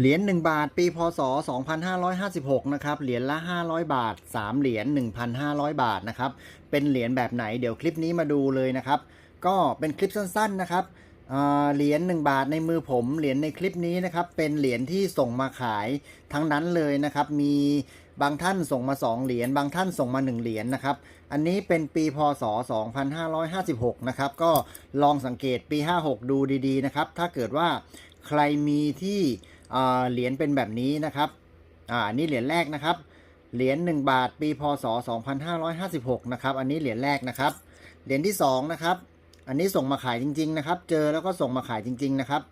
เหรียญ1บาท ปีพศ 2556 นะครับ เหรียญละ 500 บาท 3 เหรียญ 1,500 บาทนะครับ เป็นเหรียญแบบไหนเดี๋ยวคลิปนี้มาดูเลยนะครับ ก็เป็นคลิปสั้นๆนะครับเหรียญ1บาทในมือผม เหรียญในคลิปนี้นะครับ เป็นเหรียญที่ส่งมาขายทั้งนั้นเลยนะครับ มีบางท่านส่งมา 2 เหรียญ บางท่านส่งมา 1 เหรียญนะครับ อันนี้เป็นปีพศ 2556 นะครับ ก็ลองสังเกตปี 56 ดูดีๆนะครับ ถ้าเกิดว่าใครมีที่ เหรียญเป็นแบบนี้นะครับอ่าอันนี้เหรียญแรกนะครับ เหรียญ1บาทปีพศ 2556 นะครับ อันนี้เหรียญแรกนะครับ เหรียญที่2นะครับ อันนี้ส่งมาขายจริง ๆ นะครับ เจอแล้วก็ส่งมาขายจริง ๆ นะครับ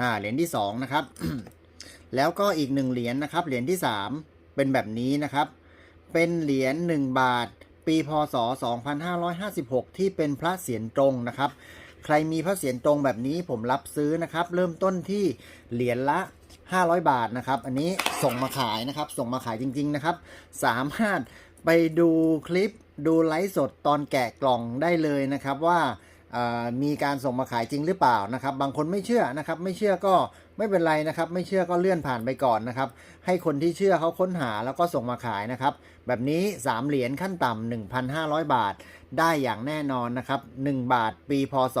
อ่าเหรียญที่2นะครับ แล้วก็อีกหนึ่งเหรียญนะครับ เหรียญที่ 3 เป็นแบบนี้นะครับ เป็นเหรียญ1บาทปีพศ 2556 ที่เป็นพระเศียรตรงนะครับ ใครมีพระเศียรตรงแบบนี้ผมรับซื้อนะครับ เริ่มต้นที่เหรียญละ 500 บาทนะครับ อันนี้ส่งมาขายนะครับ ส่งมาขายจริง ๆ นะครับ สามารถไปดูคลิปดูไลฟ์สดตอนแกะกล่องได้เลยนะครับว่า มีการส่งมาขายจริงหรือเปล่านะครับ บางคนไม่เชื่อนะครับ ไม่เชื่อก็ไม่เป็นไรนะครับ ไม่เชื่อก็เลื่อนผ่านไปก่อนนะครับ ให้คนที่เชื่อเขาค้นหาแล้วก็ส่งมาขายนะครับ แบบนี้ 3 เหรียญขั้นต่ำ1,500 บาท ได้อย่างแน่นอนนะครับ 1 บาทปีพศ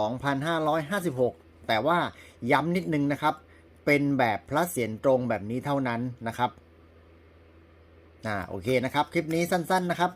2556 แต่ว่าย้ำนิดนึงนะครับ เป็นแบบพระเศียรตรงแบบนี้เท่านั้นนะครับอ่าโอเคนะครับ คลิปนี้สั้นๆนะครับ